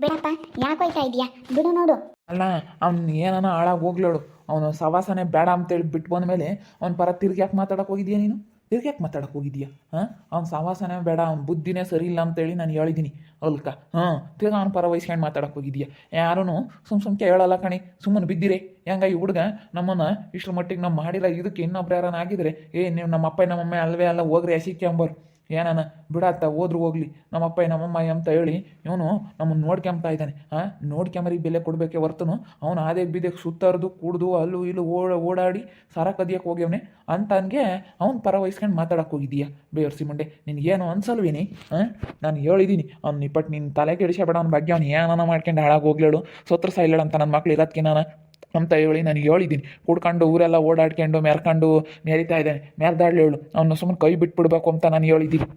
ಬಿಡಪ್ಪ, ಯಾಕೆ ಹೋಯ್ತಾ ಇದೀಯಾ ಬಿಡು ನೋಡು. ಅಣ್ಣ, ಅವ್ನು ಏನಾನ ಹಾಳಾಗಿ ಹೋಗ್ಲೋಡು ಅವನು ಸವಾಸನೆ ಬೇಡ ಅಂತೇಳಿ ಬಿಟ್ಟು ಬಂದಮೇಲೆ ಅವ್ನ ಪರ ತಿರ್ಗಿ ಯಾಕೆ ಮಾತಾಡಕ್ಕೆ ಹೋಗಿದ್ಯಾ ನೀನು? ತಿರ್ಗಿ ಯಾಕೆ ಮಾತಾಡಕ್ಕೆ ಹೋಗಿದ್ಯಾ? ಹಾಂ? ಅವ್ನ ಸವಾಸನೆ ಬೇಡ, ಅವ್ನ ಬುದ್ಧಿನೇ ಸರಿ ಇಲ್ಲ ಅಂತೇಳಿ ನಾನು ಹೇಳಿದ್ದೀನಿ ಅಲ್ಕ? ಹಾಂ, ತಿರ್ಗಿ ಅವ್ನ ಪರ ವಹಿಸ್ಕೊಂಡು ಮಾತಾಡಕ್ಕೆ ಹೋಗಿದ್ಯಾ? ಯಾರೂ ಸುಮ್ ಸುಮ್ಕೆ ಹೇಳಲ್ಲ ಕಣಿ. ಸುಮ್ಮನೆ ಬಿದ್ದಿರಿ. ಹೆಂಗ ಈ ಹುಡುಗ ನಮ್ಮನ್ನು ಇಷ್ಟರ ಮಟ್ಟಿಗೆ ನಾವು ಮಾಡಿಲ್ಲ ಇದಕ್ಕೆ ಇನ್ನೊಬ್ರು ಯಾರನ್ನ ಆಗಿದ್ರೆ, ಏ, ನೀವು ನಮ್ಮ ಅಪ್ಪ ನಮ್ಮಮ್ಮ ಅಲ್ವೇ ಅಲ್ಲ ಹೋಗ್ರಿ ಹಸಿಕೆ ಅಂಬರು. ಏನಾನ ಬಿಡಾತ್ತ ಹೋದ್ರು ಹೋಗ್ಲಿ. ನಮ್ಮಪ್ಪ, ನಮ್ಮಮ್ಮ ಅಂತ ಹೇಳಿ ಇವನು ನಮ್ಮನ್ನು ನೋಡ್ಕೊಂಬ್ತಾ ಇದ್ದಾನೆ. ಹಾಂ ನೋಡ್ಕೊಂಬರಿ ಬೆಲೆ ಕೊಡಬೇಕೆ ಹೊರ್ತನು. ಅವನು ಆದೇ ಬೀದಕ್ಕೆ ಸುತ್ತರ್ದು, ಕುಡ್ದು, ಅಲ್ಲೂ ಇಲ್ಲೂ ಓಡ, ಓಡಾಡಿ ಸರ ಕದಿಯಕ್ಕೆ ಹೋಗ್ಯವನೆ. ಅಂತ ಅನ್ಗೆ ಅವ್ನು ಪರ ವಹಿಸ್ಕೊಂಡು ಮಾತಾಡಕ್ಕೆ ಹೋಗಿದ್ದೀಯಾ. ಬೇವರ್ಸಿ ಸಿಮಂಡೆ ನಿನಗೇನು ಅನ್ಸಲ್ವೇನಿ? ಹಾಂ ನಾನು ಹೇಳಿದ್ದೀನಿ ಅವ್ನು ನಿಪ್ಪಟ್ಟು ನಿನ್ನ ತಲೆ ಕೆಡಿಸ್ಬೇಡ ಅವ್ನ ಬಗ್ಗೆ ಅವ್ನು ಏನಾನ ಮಾಡ್ಕೊಂಡು ಹಾಳಾಗಿ ಹೋಗ್ಲೇಳು. ಸತ್ರ ಸಾಯ್ಲೇಳು ಅಂತ ನನ್ನ ಮಕ್ಳು ಇರೋದಕ್ಕೆ ನಾನು. ಅಂತ ಹೇಳಿ ನಾನು ಹೇಳಿದ್ದೀನಿ. ಕೂಡ್ಕೊಂಡು ಊರೆಲ್ಲ ಓಡಾಡ್ಕೊಂಡು ಮೆರ್ಕೊಂಡು ಮೆರಿತಾ ಇದ್ದಾನೆ. ಮೆರ್ದಾಡ್ಲೇಳು ಅವನು ಸುಮ್ಮನೆ ಕೈ ಬಿಟ್ಬಿಡ್ಬೇಕು ಅಂತ ನಾನು ಹೇಳಿದ್ದೀನಿ.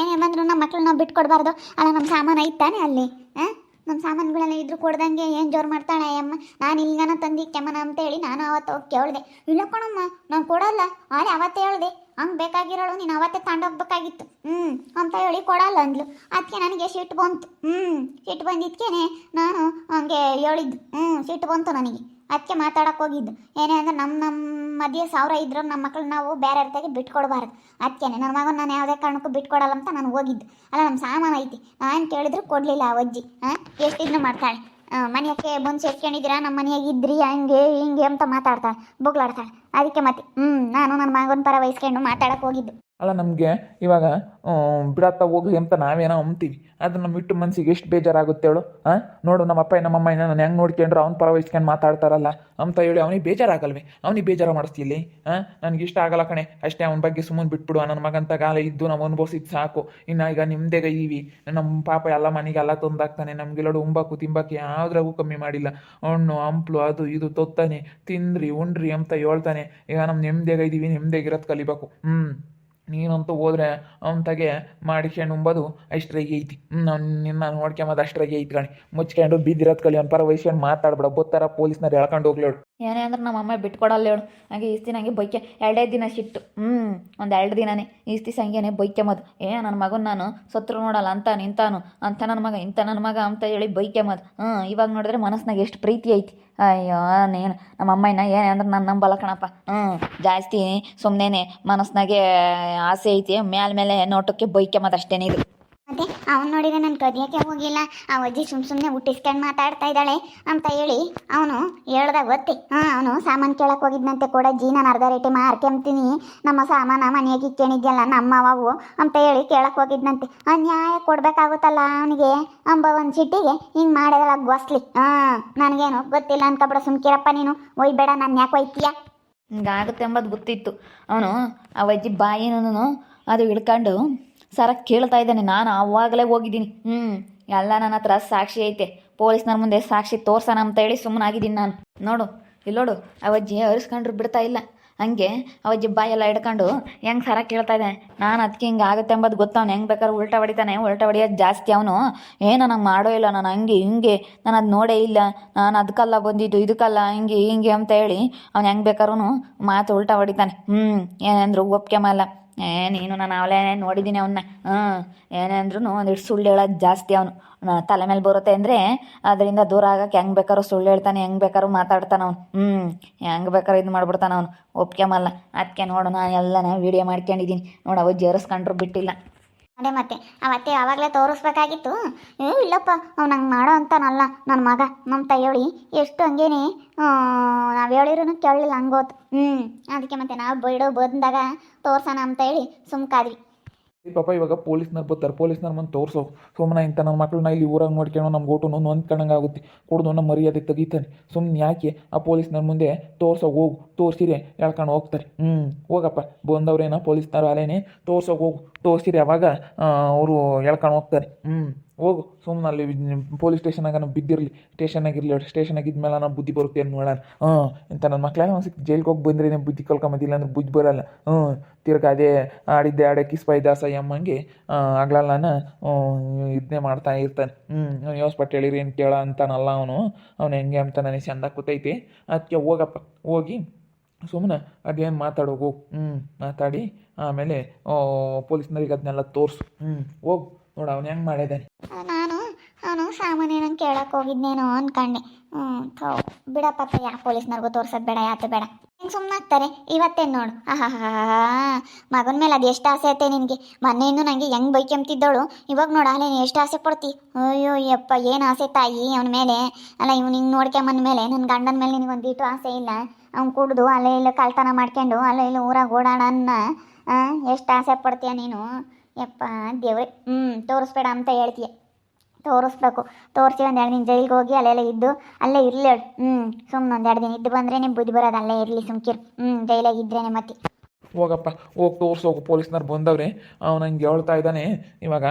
ಏನೇ ಬಂದ್ರು ನಮ್ಮ ಮಕ್ಕಳು ನಾವು ಬಿಟ್ಕೊಡ್ಬಾರ್ದು. ಅಲ್ಲ, ನಮ್ಮ ಸಾಮಾನು ಐತಾನೆ ಅಲ್ಲಿ? ನಮ್ಮ ಸಾಮಾನುಗಳೆಲ್ಲ ಇದ್ರು ಕೊಡ್ದಂಗೆ ಏನು ಜೋರು ಮಾಡ್ತಾಳೆ? ಅಮ್ಮ ನಾನು ಇಲ್ಲಿಗನ ತಂದಿ ಕೆಮ್ಮನ ಅಂತ ಹೇಳಿ ನಾನು ಅವತ್ತು ಹೋಗಿ ಕೇಳಿದೆ. ಇಲ್ಲ ಕಣಮ್ಮ, ನಾನು ಕೊಡಲ್ಲ. ಆದರೆ ಅವತ್ತೇ ಹೇಳಿದೆ. ಹಂಗೆ ಬೇಕಾಗಿರೋಳು, ನೀನು ಅವತ್ತೇ ತಗೊಂಡೋಗ್ಬೇಕಾಗಿತ್ತು ಹ್ಞೂ ಅಂತ ಹೇಳಿ ಕೊಡಲ್ಲ ಅಂದ್ಲು. ಅದಕ್ಕೆ ನನಗೆ ಸಿಟ್ಟು ಬಂತು. ಹ್ಞೂ ಸಿಟ್ಟು ಬಂದಿದ್ಕೇನೆ ನಾನು ಹಂಗೆ ಹೇಳಿದ್ದು. ಹ್ಞೂ ಸಿಟ್ಟು ಬಂತು ನನಗೆ. ಅದಕ್ಕೆ ಮಾತಾಡಕ್ಕೆ ಹೋಗಿದ್ದು. ಏನೇ ಅಂದ್ರೆ ನಮ್ಮ ನಮ್ಮ ಮಧ್ಯೆ ಸಾವಿರ ಇದ್ರು ನಮ್ಮ ಮಕ್ಳು ನಾವು ಬೇರೆ ಅರ್ಥಕ್ಕೆ ಬಿಟ್ಕೊಡ್ಬಾರ್ದು. ಅದಕ್ಕೆ ನನ್ನ ಮಗನ ನಾನು ಯಾವುದೇ ಕಾರಣಕ್ಕೂ ಬಿಟ್ಕೊಡಲ್ಲ ಅಂತ ನಾನು ಹೋಗಿದ್ದು. ಅಲ್ಲ ನಮ್ಮ ಸಾಮಾನು ಐತಿ. ನಾನು ಕೇಳಿದ್ರು ಕೊಡಲಿಲ್ಲ ಆ ಅಜ್ಜಿ. ಹಾಂ ಎಷ್ಟಿದ್ರು ಮಾಡ್ತಾಳೆ. ಮನೆಯಕ್ಕೆ ಬಂದು ಸೇರ್ಕೊಂಡಿದ್ದೀರಾ ನಮ್ಮ ಮನೆಯಾಗ ಇದ್ರಿ ಹಂಗೆ, ಹಿಂಗೆ ಅಂತ ಮಾತಾಡ್ತಾಳೆ, ಬೊಗ್ಲಾಡ್ತಾಳೆ. ಅದಕ್ಕೆ ಮತ್ತೆ ಹ್ಞೂ ನಾನು ನನ್ನ ಮಗನ ಪರ ವಹಿಸ್ಕೊಂಡು ಮಾತಾಡಕ್ಕೆ ಹೋಗಿದ್ದು. ಅಲ್ಲ, ನಮಗೆ ಇವಾಗ ಬಿಡತ್ತ ಹೋಗ್ಲಿ ಅಂತ ನಾವೇನೋ ಅಂತೀವಿ ಅದು ನಮ್ಮ ಇಟ್ಟು ಮನ್ಸಿಗೆ ಎಷ್ಟು ಬೇಜಾರಾಗುತ್ತೆ ಹೇಳು ಹಾಂ ನೋಡು, ನಮ್ಮ ಅಪ್ಪ, ನಮ್ಮ ಅಮ್ಮ ನಾನು ಹೆಂಗೆ ನೋಡ್ಕೊಂಡ್ರು, ಅವ್ನ ಪರ ವಹಿಸ್ಕೊಂಡು ಮಾತಾಡ್ತಾರಲ್ಲ, ಅಂತ ಹೇಳಿ ಅವನಿಗೆ ಬೇಜಾರಾಗಲ್ವೇ? ಅವನಿಗೆ ಬೇಜಾರು ಮಾಡಿಸ್ತಿಲ್ಲಿ ಹಾಂ ನನಗೆ ಇಷ್ಟ ಆಗಲ್ಲ ಕಣೆ, ಅಷ್ಟೇ ಅವನ ಬಗ್ಗೆ ಸುಮ್ಮನೆ ಬಿಟ್ಬಿಡು, ನನ್ನ ಮಗಂತ ಗಾಲ ಇದ್ದು ನಾವು ಅನುಭವಿಸಿದ್ದು ಸಾಕು. ಇನ್ನು ಈಗ ನಿಮ್ಮದೇಗ ಇವಿ. ನಮ್ಮ ಪಾಪ ಎಲ್ಲ ಮನೆಗೆ ಎಲ್ಲ ತಂದಾಕ್ತಾನೆ, ನಮಗೆಲ್ಲಡು ಉಂಬಾಕು ತಿಂಬಾಕು ಯಾವುದ್ರಾಗೂ ಕಮ್ಮಿ ಮಾಡಿಲ್ಲ. ಹಣ್ಣು, ಹಂಪ್ಲು, ಅದು ಇದು ತೊತ್ತಾನೆ, ತಿಂದ್ರಿ, ಉಂಡ್ರಿ ಅಂತ ಹೇಳ್ತಾನೆ. ಈಗ ನಮ್ಮ ನೆಮ್ಮದಿಯಾಗ ಇದ್ದೀವಿ ನೆಮ್ಮದಿಯಾಗಿರೋದು ಕಲಿಬೇಕು. ಹ್ಞೂ ನೀನಂತೂ ಹೋದ್ರೆ ಅವನ ತಗೆ ಮಾಡಿಸ್ಕೊಂಡು ಉಂಬೋದು ಅಷ್ಟ್ರಾಗಿ ಐತಿ. ನಾನು ನಿನ್ನ ನೋಡ್ಕೊಂಬದು ಅಷ್ಟ್ರಾಗಿ ಐತಿ ಕಣಿ. ಮುಚ್ಕೊಂಡು ಬಿದ್ದಿರೋದು ಅವ್ನ ಪರ ವಹಿಸ್ಕೊಂಡು ಮಾತಾಡ್ಬೇಡ. ಗೊತ್ತಾರ ಪೊಲೀಸ್ನವ್ರು ಹೇಳ್ಕೊಂಡು ಹೋಗ್ಲೇಳು ಏನೇ ಅಂದ್ರೆ ನಮ್ಮ ಅಮ್ಮ ಬಿಟ್ಕೊಡಲ್ಲ ಹೇಳು. ಹಾಗೆ ಈಸ್ತಿ ನನಗೆ ಬೈಕೆ. ಎರಡೇ ದಿನ ಸಿಟ್ಟು ಹ್ಞೂ ಒಂದು ಎರಡು ದಿನನೇ. ಈಸ್ತಿ ಸಂಗೇನೆ ಬೈಕೆಮದು ಏ ನನ್ನ ಮಗನ ನಾನು ಸತ್ರು ನೋಡಲ್ಲ ಅಂತ, ನಿಂತಾನು. ಅಂತ ನನ್ನ ಮಗ ಇಂಥ ನನ್ನ ಮಗ ಅಂತ ಹೇಳಿ ಬೈಕೆಮದು ಹ್ಞೂ ಇವಾಗ ನೋಡಿದ್ರೆ ಮನಸ್ಸಿನಾಗ ಎಷ್ಟು ಪ್ರೀತಿ ಐತಿ. ಅಯ್ಯೋ, ನೀನು ನಮ್ಮ ಅಮ್ಮನ ಏನೇ ಅಂದ್ರೆ ನಾನು ನಂಬಲ್ಲ ಕಣಪ್ಪ. ಹ್ಞೂ ಜಾಸ್ತಿ ಸುಮ್ಮನೆ ಮನಸ್ಸಿನಾಗೆ ಆಸೆ ಐತಿ. ಮ್ಯಾಲ ಮೇಲೆ ನೋಟಕ್ಕೆ ಬೈಕೆಮದು ಅಷ್ಟೇನೇ ಇದು. ಅವನು ನೋಡಿದ್ರೆ ನಾನು ಕದಿಯೋಕ್ಕೆ ಹೋಗಿಲ್ಲ. ಆ ಅಜ್ಜಿ ಸುಮ್ ಸುಮ್ಮನೆ ಹುಟ್ಟಿಸ್ಕೊಂಡು ಮಾತಾಡ್ತಾ ಇದ್ದಾಳೆ. ಅಂತ ಹೇಳಿ ಅವನು ಹೇಳ್ದಾಗ ಗೊತ್ತಿ. ಹಾಂ, ಅವನು ಸಾಮಾನು ಕೇಳಕ್ಕೆ ಹೋಗಿದ್ನಂತೆ ಕೂಡ. ಜಿ ನಾನು ಅರ್ಧ ರೇಟಿ ಮಾರ್ಕೆಂತೀನಿ ನಮ್ಮ ಸಾಮಾನ ಮನೆಯಾಗಿ ಇಕ್ಕೊಂಡಿದ್ಯಲ್ಲ ನಮ್ಮ ಅವು ಅಂತ ಹೇಳಿ ಕೇಳಕ್ಕೆ ಹೋಗಿದ್ನಂತೆ. ಅನ್ಯಾಯ ನ್ಯಾಯ ಕೊಡ್ಬೇಕಾಗುತ್ತಲ್ಲ ಅವನಿಗೆ? ಅಂಬ ಒಂದು ಸಿಟ್ಟಿಗೆ ಹಿಂಗೆ ಮಾಡಿದಳ ಗೊಸ್ಲಿ. ಹಾಂ, ನನಗೇನು ಗೊತ್ತಿಲ್ಲ ಅನ್ಕೊಬಿಡ ಸುಮ್ಕಿರಪ್ಪ ನೀನು. ಒಯ್ಬೇಡ ನಾನು ಯಾಕೆ ಒಯ್ತೀಯ ಹಿಂಗಾಗುತ್ತೆ ಎಂಬುದು ಗೊತ್ತಿತ್ತು. ಅವನು ಆ ಅಜ್ಜಿ ಬಾಯಿನೂ ಅದು ಹಿಡ್ಕೊಂಡು ಸರ ಕೇಳ್ತಾ ಇದ್ದಾನೆ, ನಾನು ಆವಾಗಲೇ ಹೋಗಿದ್ದೀನಿ. ಹ್ಞೂ ಎಲ್ಲ ನನ್ನ ಹತ್ರ ಸಾಕ್ಷಿ ಐತೆ. ಪೊಲೀಸ್ನವ್ರ ಮುಂದೆ ಸಾಕ್ಷಿ ತೋರ್ಸೋಣ ಅಂತ ಹೇಳಿ ಸುಮ್ಮನಾಗಿದ್ದೀನಿ ನಾನು. ನೋಡು ಇಲ್ಲಿ ನೋಡು ಆ ಅರಿಸ್ಕೊಂಡ್ರು ಬಿಡ್ತಾ ಇಲ್ಲ. ಹಂಗೆ ಅವಜ್ಜಿ ಬಾಯೆಲ್ಲ ಹಿಡ್ಕೊಂಡು ಹೆಂಗೆ ಸರ ಕೇಳ್ತಾ ಇದ್ದಾನೆ? ನಾನು ಅದಕ್ಕೆ ಹಿಂಗೆ ಆಗುತ್ತೆ ಎಂಬುದು ಗೊತ್ತವನು ಹೆಂಗೆ ಬೇಕಾದ್ರೆ ಉಲ್ಟಾ ಹೊಡಿತಾನೆ, ಉಲ್ಟಾ ಹೊಡಿಯೋದು ಜಾಸ್ತಿ ಅವನು. ಏನೋ ನಂಗೆ ಮಾಡೋ ಇಲ್ಲ ನಾನು, ಹಂಗೆ, ಹಿಂಗೆ. ನಾನು ಅದು ನೋಡೇ ಇಲ್ಲ. ನಾನು ಅದಕ್ಕಲ್ಲ ಬಂದಿದ್ದು ಇದಕ್ಕಲ್ಲ ಹಿಂಗೆ ಹಿಂಗೆ ಅಂತ ಹೇಳಿ ಅವ್ನು ಹೆಂಗೆ ಬೇಕಾದ್ರೂ ಮಾತು ಉಲ್ಟಾ ಹೊಡಿತಾನೆ. ಹ್ಞೂ ಏನಂದ್ರು ಒಪ್ಕೊಂಬಲ್ಲ ಏ, ನೀನು ನಾನು ಅವಳೇ ನೋಡಿದ್ದೀನಿ ಅವನ್ನ ಹಾಂ ಏನೇ ಅಂದ್ರೂ ಒಂದಿಷ್ಟು ಸುಳ್ಳು ಹೇಳೋದು ಜಾಸ್ತಿ ಅವನು. ತಲೆ ಮೇಲೆ ಬರುತ್ತೆ ಅಂದರೆ ಅದರಿಂದ ದೂರ ಆಗಕ್ಕೆ ಹೆಂಗೆ ಬೇಕಾದ್ರೂ ಸುಳ್ಳು ಹೇಳ್ತಾನೆ, ಹೆಂಗೆ ಬೇಕಾದ್ರೂ ಮಾತಾಡ್ತಾನೆ ಅವನು. ಹ್ಞೂ. ಹೆಂಗೆ ಬೇಕಾದ್ರೂ ಇದು ಮಾಡ್ಬಿಡ್ತಾನೆ ಅವನು. ಒಪ್ಕೊಂಬಲ್ಲ ಅದಕ್ಕೆ ನೋಡು ನಾನು ಎಲ್ಲನ ವೀಡಿಯೋ ಮಾಡ್ಕೊಂಡಿದ್ದೀನಿ. ನೋಡು ಜೇರಿಸ್ಕೊಂಡ್ರು ಬಿಟ್ಟಿಲ್ಲ. ಅದೇ ಮತ್ತೆ ಅವತ್ತೆ ಆವಾಗಲೇ ತೋರಿಸ್ಬೇಕಾಗಿತ್ತು. ಏ, ಇಲ್ಲಪ್ಪ, ಅವ್ನು ನಂಗೆ ಮಾಡೋ ಅಂತಾನಲ್ಲ ನನ್ನ ಮಗ ನಮ್ಮ ತಯ್ಯೋಳಿ ಎಷ್ಟು ಹಂಗೇನೆ ನಾವು ಹೇಳಿರೂ ಕೇಳಲಿಲ್ಲ ಹಂಗೋತು. ಹ್ಞೂ ಅದಕ್ಕೆ ಮತ್ತೆ ನಾವು ಬಿಡೋ, ಬಂದಾಗ ತೋರ್ಸೋಣ ಅಂತ ಹೇಳಿ ಸುಮ್ಕಾದ್ವಿ. ಈ ಪಾಪ, ಇವಾಗ ಪೊಲೀಸ್ನವ್ರು ಬರ್ತಾರೆ ಪೊಲೀಸ್ನವ್ರು ಬಂದು ತೋರಿಸೋ. ಸುಮ್ಮನೆ ಇಂಥ ನನ್ನ ಮಕ್ಕಳನ್ನ ಇಲ್ಲಿ ಊರಾಗ ಮಾಡ್ಕೊಂಡು ನಮ್ಮ ಓಟು ಹೊಂದ್ಕೊಂಡಂಗೆ ಆಗುತ್ತೆ. ಕುಡ್ದು ನಮ್ಮ ಮರ್ಯಾದೆ ತೆಗಿತಾನೆ. ಸುಮ್ಮನೆ ಯಾಕೆ ಆ ಪೊಲೀಸ್ನವ್ರ ಮುಂದೆ ತೋರ್ಸೋ ಹೋಗು. ತೋರಿಸಿರಿ ಹೇಳ್ಕೊಂಡು ಹೋಗ್ತಾರೆ. ಹ್ಞೂ ಹೋಗಪ್ಪ. ಬಂದವ್ರೇನ ಪೊಲೀಸ್ನವ್ರು ಅಲೆನೇ ತೋರ್ಸೋಗಿ ಹೋಗು. ತೋರಿಸಿರಿ ಅವಾಗ ಅವರು ಹೇಳ್ಕೊಂಡು ಹೋಗ್ತಾರೆ. ಹ್ಞೂ ಹೋಗು ಸುಮ್ಮನೆ ಅಲ್ಲಿ ಪೊಲೀಸ್ ಸ್ಟೇಷನಾಗ ನಾವು ಬಿದ್ದಿರಲಿ ಸ್ಟೇಷನಾಗಿರಲಿ ಸ್ಟೇಷನಾಗ ಇದ್ಮೇಲೆ ನಾವು ಬುದ್ಧಿ ಬರುತ್ತೆ ಅಂತ ನೋಡೋಣ ಹ್ಞೂ ಇಂಥ ನನ್ನ ಮಕ್ಕಳೆಲ್ಲ ಒಂದು ಜೈಲಿಗೆ ಹೋಗಿ ಬಂದ್ರೆ ಬುದ್ಧಿ ಕಲ್ಕೊಂಬದಿಲ್ಲ ಅಂದ್ರೆ ಬುದ್ಧಿ ಬರಲ್ಲ. ಹ್ಞೂ, ತಿರ್ಗ ಅದೇ ಆಡಿದ್ದೆ ಆಡೆ ಕಿಸ್ಪೈ ದಾಸ ಎಮ್ಮಂಗೆ ನಾನು ಇದನ್ನೇ ಮಾಡ್ತಾ ಇರ್ತಾನೆ. ಹ್ಞೂ ಯೋಸ್ಪಟ್ ಹೇಳಿರಿ ಏನು ಕೇಳ ಅಂತಾನಲ್ಲ ಅವನು. ಅವ್ನು ಹೆಂಗೆ ಅಂತ ನನಗೆ ಚಂದ ಕೂತೈತಿ ಅದಕ್ಕೆ ಹೋಗಪ್ಪ, ಹೋಗಿ ಸುಮ್ಮನೆ ಅದೇನು ಮಾತಾಡೋಗು. ಹ್ಞೂ, ಮಾತಾಡಿ, ಆಮೇಲೆ ಪೊಲೀಸ್ನವ್ರಿಗೆ ಅದನ್ನೆಲ್ಲ ತೋರಿಸು. ಹ್ಞೂ, ಹೋಗು. ನೋಡು, ಅವನು ಹೆಂಗೆ ಮಾಡಿದ್ದಾನೆ ನಾನು ಸಾಮಾನ್ಯ ನಂಗೆ ಕೇಳಕ್ಕೆ ಹೋಗಿದ್ನೇನೋ ಅನ್ಕಂಡೆ. ಹ್ಞೂ ಬಿಡಪ್ಪ ಯಾ ಪೊಲೀಸ್ನವ್ರಿಗೂ ತೋರ್ಸೋದು ಬೇಡ ಯಾತು ಬೇಡ. ಹೆಂಗೆ ಸುಮ್ಮನಾಗ್ತಾರೆ ಇವತ್ತೇನು ನೋಡು. ಆಹಾ ಮಗನ ಮೇಲೆ ಅದು ಎಷ್ಟು ಆಸೆ ಐತೆ ನಿನಗೆ? ಮೊನ್ನೆಯಿಂದ ನನಗೆ ಹೆಂಗೆ ಬೈಕೆಂಬ್ತಿದ್ದಳು. ಇವಾಗ ನೋಡು, ಅಲ್ಲೇ ಎಷ್ಟು ಆಸೆ ಪಡ್ತಿ? ಅಯ್ಯೋ, ಯಪ್ಪ, ಏನು ಆಸೆ ತಾಯಿ ಅವನ ಮೇಲೆ? ಅಲ್ಲ, ಇವ್ನು ಹಿಂಗೆ ನೋಡ್ಕೊಂಬಂದ ಮೇಲೆ? ನನ್ನ ಗಂಡನ ಮೇಲೆ ನಿನಗೆ ಇಟ್ಟು ಆಸೆ ಇಲ್ಲ. ಅವ್ನು ಕುಡ್ದು ಅಲ್ಲೇ ಇಲ್ಲ ಕಳ್ತನ ಮಾಡ್ಕೊಂಡು, ಅಲ್ಲೇ ಇಲ್ಲ ಊರಾಗ ಓಡಾಡನ್ನ ಎಷ್ಟು ಆಸೆ ಪಡ್ತೀಯ ನೀನು? ಯಪ್ಪ ದೇವ್ರೆ ಹ್ಞೂ ತೋರಿಸ್ಬೇಡ ಅಂತ ಹೇಳ್ತೀಯ. ತೋರಿಸ್ಬೇಕು. ತೋರಿಸಿ ಒಂದು ಎರಡು ದಿನ ಜೈಲಿಗೆ ಹೋಗಿ ಅಲ್ಲೆಲ್ಲ ಇದ್ದು, ಅಲ್ಲೇ ಇರಲಿ ಹ್ಞೂ ಸುಮ್ಮನೆ ಒಂದು ಎರಡು ದಿನ ಇದ್ದು ಬಂದ್ರೇ ಬುದ್ಧಿ ಬರೋದು ಅಲ್ಲೇ ಇರಲಿ ಸುಮ್ಕಿರು. ಹ್ಞೂ ಜೈಲಾಗ ಇದ್ರೇನೆ ಮತ್ತೆ ಹೋಗಪ್ಪ, ಹೋಗಿ ತೋರ್ಸೋಗು ಪೊಲೀಸ್ನವ್ರು ಬಂದವ್ರೆ. ಅವ್ನು ಹಂಗೆ ಹೇಳ್ತಾ ಇದ್ದಾನೆ. ಇವಾಗ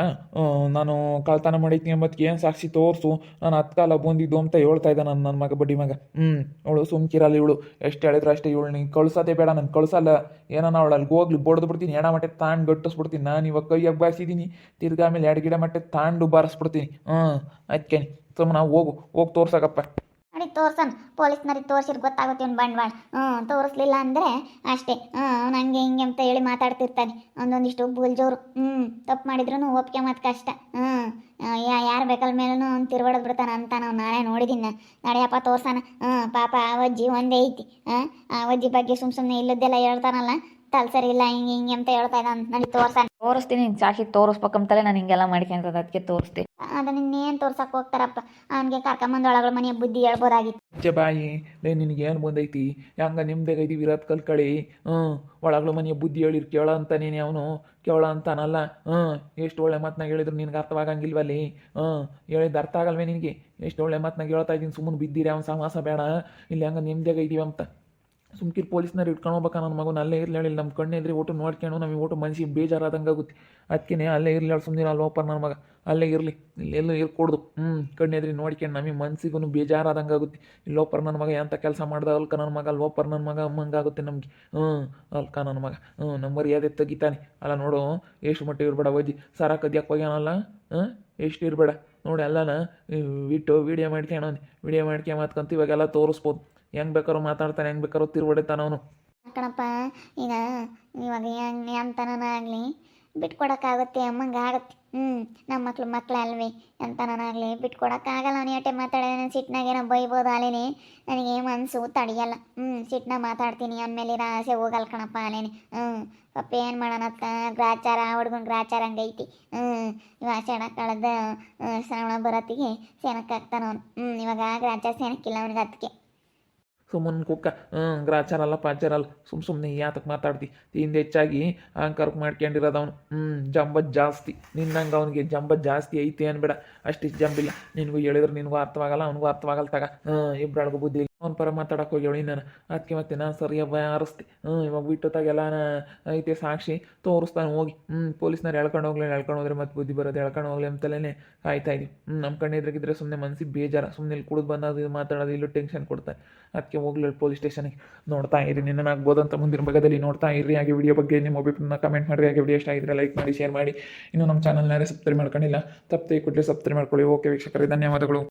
ನಾನು ಕಳ್ತನ ಮಾಡಿದ್ದೀನಿ ಎಂಬತ್ತಿಗೆ ಏನು ಸಾಕ್ಷಿ ತೋರಿಸು. ನಾನು ಹತ್ಕಾಲ ಕಾಲ ಬಂದಿದ್ದು ಅಂತ ಹೇಳ್ತಾ ಇದ್ದ ನನ್ನ ನನ್ನ ಮಗ, ಬಡ್ಡಿ ಮಗ. ಹ್ಞೂ ಅವಳು ಸುಮ್ಕಿರಲ್ಲ ಇವಳು. ಎಷ್ಟು ಹೇಳಿದ್ರು ಅಷ್ಟೇ ಇವಳು. ನೀನು ಕಳ್ಸೋದೇ ಬೇಡ, ನಾನು ಕಳ್ಸಲ್ಲ. ಏನಾನ ಅವಳು ಅಲ್ಲಿಗೆ ಹೋಗ್ಲಿ, ಬಡ್ದು ಬಿಡ್ತೀನಿ ಎಣ ಮಟ್ಟೆ ತಾಂಡು ಗಟ್ಟಿಸ್ಬಿಡ್ತೀನಿ. ನಾನು ಇವಾಗ ಕೈಯಾಗ ಬಾಯಿಸಿದ್ದೀನಿ ತಿರ್ಗಾ ಆಮೇಲೆ ಎರಡು ಗಿಡ ಮಟ್ಟೆ ತಾಂಡು ಬಾರಿಸ್ಬಿಡ್ತೀನಿ. ಹ್ಞೂ ಅದಕ್ಕೆ ಸುಮ್ಮನೆ ಹೋಗು, ಹೋಗಿ ತೋರ್ಸಕಪ್ಪ ನೋಡಿ ತೋರ್ಸನ್. ಪೊಲೀಸ್ನವ್ರಿಗೆ ತೋರಿಸಿರ್, ಗೊತ್ತಾಗುತ್ತೆ ಇವ್ನು ಬಂಡವಾಳ. ಹ್ಞೂ ತೋರಿಸ್ಲಿಲ್ಲ ಅಂದರೆ ಅಷ್ಟೇ. ಹ್ಞೂ ನನಗೆ ಹಂಗೆ ಅಂತ ಹೇಳಿ ಮಾತಾಡ್ತಿರ್ತಾನೆ. ಒಂದೊಂದಿಷ್ಟು ಬುಲ್ಜೋರು. ಹ್ಞೂ ತಪ್ಪು ಮಾಡಿದ್ರು ಒಪ್ಕೆ ಮತ್ತು ಕಷ್ಟ. ಹ್ಞೂ ಯಾರು ಬೇಕಲ್ ಮೇಲೂ ಅವ್ನು ತಿರ್ಬಡದ್ ಬಿಡ್ತಾನೆ ಅಂತ ನಾವು ನಾಳೆ ನೋಡಿದ್ದೀನಿ ನಡೆಯಪ್ಪ, ತೋರ್ಸಾನ. ಹ್ಞೂ ಪಾಪ, ಆ ಅಜ್ಜಿ ಒಂದೇ ಐತಿ. ಹಾಂ, ಆ ಅಜ್ಜಿ ಬಗ್ಗೆ ಸುಮ್ಮ ಸುಮ್ಮನೆ ಇಲ್ಲದ್ದೆಲ್ಲ ಹೇಳ್ತಾನಲ್ಲ. ತಲ್ ಸರಿ ಇಲ್ಲ, ಹಿಂಗೆ ಹಿಂಗೆ ಅಂತ ಹೇಳ್ತಾ ಇದ್ದಾನೆ. ನನಗೆ ತೋರ್ಸಾನೆ. ತೋರಿಸ್ತೀನಿ, ಸಾಕ್ಷಿ ತೋರಿಸ್ಬೇಕಂತಲೇ ನಾನು ಹಿಂಗೆಲ್ಲ ಮಾಡ್ಕೊಂಡಿರೋದು ಅದಕ್ಕೆ ತೋರಿಸ್ತೀನಿ. ಅದನ್ನ ಇನ್ನೇನು ತೋರ್ಸಕ್ಕೆ ಹೋಗ್ತಾರಪ್ಪ? ಅವನಿಗೆ ಕರ್ಕೊಂಬಂದು ಮನೆಯ ಬುದ್ಧಿ ಹೇಳ್ಬೋದಾಗಿತ್ತು. ಅಜ್ಜ ಬಾಯಿ ಲೇ ನಿನಗೇನು ಬಂದೈತಿ? ಹೆಂಗ ನಿಮ್ದಾಗ ಇದಿ ವಿರಾತ್ ಕಲ್ಕಳಿ ಹ್ಞೂ ಒಳಗಳ ಮನೆಯ ಬುದ್ಧಿ ಹೇಳಿರ್, ಕೇಳ ಅಂತ ನೀನು ಅವನು. ಕೇಳ ಅಂತಾನಲ್ಲ. ಹ್ಞೂ ಎಷ್ಟು ಒಳ್ಳೆ ಮಾತನಾಗ ಹೇಳಿದ್ರು ನಿನಗೆ ಅರ್ಥವಾಗಂಗಿಲ್ವಲ್ಲಿ? ಹ್ಞೂ ಹೇಳಿದ್ದು ಅರ್ಥ ಆಗಲ್ವೇ ನಿನಗೆ? ಎಷ್ಟು ಒಳ್ಳೆ ಮಾತನಾಗ ಹೇಳ್ತಾ ಇದ್ದೀನಿ ಸುಮ್ಮನೆ ಬಿದ್ದಿರಿ, ಅವ್ನು ಸಮಾಸ ಬೇಡ. ಇಲ್ಲಿ ಹಂಗ ನಿಮ್ದಾಗ ಇದೀವಿ ಅಂತ. ಸುಮ್ಕಿರ್ ಪೊಲೀಸ್ನವ್ರು ಇಟ್ಕೊಂಡು ಹೋಗ್ಬೇಕು ನನ್ನ ಮಗನ ಅಲ್ಲೇ ಇರ್ಲಿ ನಮ್ಮ ಕಣ್ಣೆದ್ರಿ ಓಟು ನೋಡ್ಕೊಂಡು ನಮಗೆ ಓಟು ಮನ್ಸಿಗೆ ಬೇಜಾರಾದಂಗೆ ಆಗುತ್ತೆ ಅದಕ್ಕೆ ಅಲ್ಲೇ ಇರ್ಲಿ ಸುಮ್ಮನೆ ಅಲ್ಲಿ ಹೋಗ್ಬಾರ ನನ್ನ ಮಗ. ಅಲ್ಲೇ ಇರಲಿ ಎಲ್ಲೂ ಇರ್ಕೊಡ್ದು. ಹ್ಞೂ ಕಣ್ಣೆದ್ರಿ ನೋಡ್ಕೊಂಡು ನಮಗೆ ಮನ್ಸಿಗೂ ಬೇಜಾರಾದಂಗೆ ಆಗುತ್ತೆ ಇಲ್ಲಿ ನನ್ನ ಮಗ ಎಂಥ ಕೆಲಸ ಮಾಡ್ದ, ಅಲ್ಕ ನನ್ನ ಮಗ ಅಲ್ಲಿ ಓಪರ್ ನನ್ನ ಮಗ, ಅಮ್ಮಂಗಾಗುತ್ತೆ ನಮಗೆ. ಹ್ಞೂ, ಅಲ್ಕ ನನ್ನ ಮಗ. ಹ್ಞೂ, ನಂಬರ್ ಮರ್ಯಾದೆ ತೆಗಿತಾನೆ. ಅಲ್ಲ ನೋಡು, ಎಷ್ಟು ಮಟ್ಟ ಇರಬೇಡ ವೈದ್ಯ. ಸರ ಕದ್ಯಕ್ಕೆ ಹೋಗ್ಯಾನಲ್ಲ? ಹಾಂ ಎಷ್ಟು ಇರಬೇಡ. ನೋಡಿ ಎಲ್ಲನ ಇಟ್ಟು ವೀಡಿಯೋ ಮಾಡ್ಕೊಂಡು ವಿಡಿಯೋ ಮಾಡ್ಕೊಂಡು ಮಾತ್ಕಂತ ಇವಾಗೆಲ್ಲ ತೋರಿಸ್ಬೋದು. ಹೆಂಗೆ ಬೇಕಾರೋ ಮಾತಾಡ್ತಾನೆ, ಹೆಂಗೆ ಬೇಕಾರೋ ತಿರುವಡಿತಾನೆ ಅವನು. ಕಣಪ್ಪ, ಈಗ ಇವಾಗ ಹೆಂಗೆ ಅಂತನಾಗಲಿ ಬಿಟ್ಕೊಡೋಕ್ಕಾಗುತ್ತೆ, ಅಮ್ಮಂಗೆ ಆಗುತ್ತೆ. ಹ್ಞೂ ನಮ್ಮ ಮಕ್ಳು ಮಕ್ಳು ಆಗ್ಲಿ ಎಂತನಾಗಲಿ ಬಿಟ್ಕೊಡೋಕ್ಕಾಗಲ್ಲ ಅವನ ಏಟೆ ಮಾತಾಡಿದ್ರೆ ಸಿಟ್ಟಿನಾಗೇನೋ ಬೈಬೋದು ಅಲೇನೆ ನನಗೆ ಮನಸ್ಸು ತಡೆಯಲ್ಲ. ಹ್ಞೂ ಸಿಟ್ಟನ್ನ ಮಾತಾಡ್ತೀನಿ, ಅವನ ಮೇಲೆ ಇರೋ ಆಸೆ ಹೋಗಲ್ಲ ಕಣಪ್ಪ ಅಲೇನೆ ಹ್ಞೂ ಪಪ್ಪ ಏನು ಮಾಡೋಣ ಗ್ರಾಚಾರ, ಹುಡ್ಗನ ಗ್ರಾಚಾರ ಹಂಗೈತಿ. ಹ್ಞೂ ಇವಾಗ ಶಣ ಕಳೆದ ಶ್ರವಣ ಬರತ್ತಿಗೆ ಸೆನಕ್ಕೆ ಹಾಕ್ತಾನ ಅವನು. ಹ್ಞೂ ಇವಾಗ ಗ್ರಾಚಾರ ಸೆನಕ್ಕಿಲ್ಲ ಅವನಿಗೆ ಅದಕ್ಕೆ ಸುಮ್ಮನೆ ಕುಕ್ಕ ಹ್ಞೂ ಗ್ರಾಚಾರಲ್ಲ, ಪಾಚಾರಲ್ಲ ಸುಮ್ಮ ಸುಮ್ಮನೆ ಯಾತಕ್ಕೆ ಮಾತಾಡ್ತಿ. ಹಿಂದೆ ಹೆಚ್ಚಾಗಿ ಅಹಂಕಾರಕ್ಕೆ ಮಾಡ್ಕೊಂಡಿರೋದು ಅವನು ಹ್ಞೂ ಜಂಬ ಜಾಸ್ತಿ. ನಿನ್ನಂಗೆ ಅವನಿಗೆ ಜಂಬ ಜಾಸ್ತಿ ಐತಿ ಅನ್ಬೇಡ. ಅಷ್ಟಿಷ್ಟು ಜಂಬಿಲ್ಲ. ನಿನಗೂ ಹೇಳಿದ್ರೆ ನಿನಗೂ ಅರ್ಥವಾಗಲ್ಲ, ಅವನಿಗೂ ಅರ್ಥವಾಗಲ್ಲ ತಗ. ಹ್ಞೂ ಇಬ್ಬರೊಳಗೂ ಬುದ್ಧಿ ಅವ್ನ ಪರ ಮಾತಾಡಕ್ಕೆ ಹೋಗಿ ಹೇಳಿ ನಾನು ಅದಕ್ಕೆ ಮತ್ತೆ ನಾನು ಸರಿಯಾಗಿ ಆರಿಸ್ತಿ. ಹ್ಞೂ ಇವಾಗ ಬಿಟ್ಟೊತ್ತಾಗೆಲ್ಲ ಐತೆ ಸಾಕ್ಷಿ ತೋರಿಸ್ತಾನೆ ಹೋಗಿ. ಹ್ಞೂ ಪೊಲೀಸ್ನವ್ರು ಎಳ್ಕೊಂಡು ಹೋಗ್ಲಿ ಎಳ್ಕೊಂಡು ಹೋದ್ರೆ ಮತ್ತೆ ಬುದ್ಧಿ ಬರೋದು, ಎಳ್ಕೊಂಡು ಹೋಗ್ಲಿ ಅಂತಲೇ ಕಾಯ್ತಾ ಇದ್ವಿ. ಹ್ಞೂ ನಮ್ಮ ಕಣ್ಣೆದ್ರಾಗಿದ್ರೆ ಸುಮ್ಮನೆ ಮನ್ಸಿಗೆ ಬೇಜಾರ ಸುಮ್ಮನೆ ಇಲ್ಲಿ ಕುಡಿದು ಬಂದಾಗ ಇದು ಮಾತಾಡೋದು, ಇಲ್ಲೂ ಟೆನ್ಷನ್ ಕೊಡ್ತಾರೆ. ಅದಕ್ಕೆ ಹೋಗ್ಲಿ ಪೊಲೀಸ್ ಸ್ಟೇಷನ್ಗೆ. ನೋಡ್ತಾ ಇರಿ ನಿನ್ನನಾಗ್ಬೋದು ಅಂತ ಮುಂದಿನ ಭಾಗದಲ್ಲಿ ನೋಡ್ತಾ ಇರಿ. ಹಾಗೆ ವಿಡಿಯೋ ಬಗ್ಗೆ ನಿಮ್ಮ ಒಬ್ಬರನ್ನ ಕಮೆಂಟ್ ಮಾಡಿರಿ. ಹಾಗೆ ವಿಡಿಯೋ ಇಷ್ಟ ಆಗಿದ್ರೆ ಲೈಕ್ ಮಾಡಿ ಶೇರ್ ಮಾಡಿ. ಇನ್ನು ನಮ್ಮ ಚಾನಲ್ನಾರೇ ಸಬ್ಸ್ಕ್ರೈಬ್ ಮಾಡ್ಕೊಂಡಿಲ್ಲ, ತಪ್ಪದೆ ಕೊಟ್ಟರೆ ಸಬ್ಸ್ಕ್ರೈಬ್ ಮಾಡ್ಕೊಳ್ಳಿ. ಓಕೆ ವೀಕ್ಷಕರೇ, ಧನ್ಯವಾದಗಳು.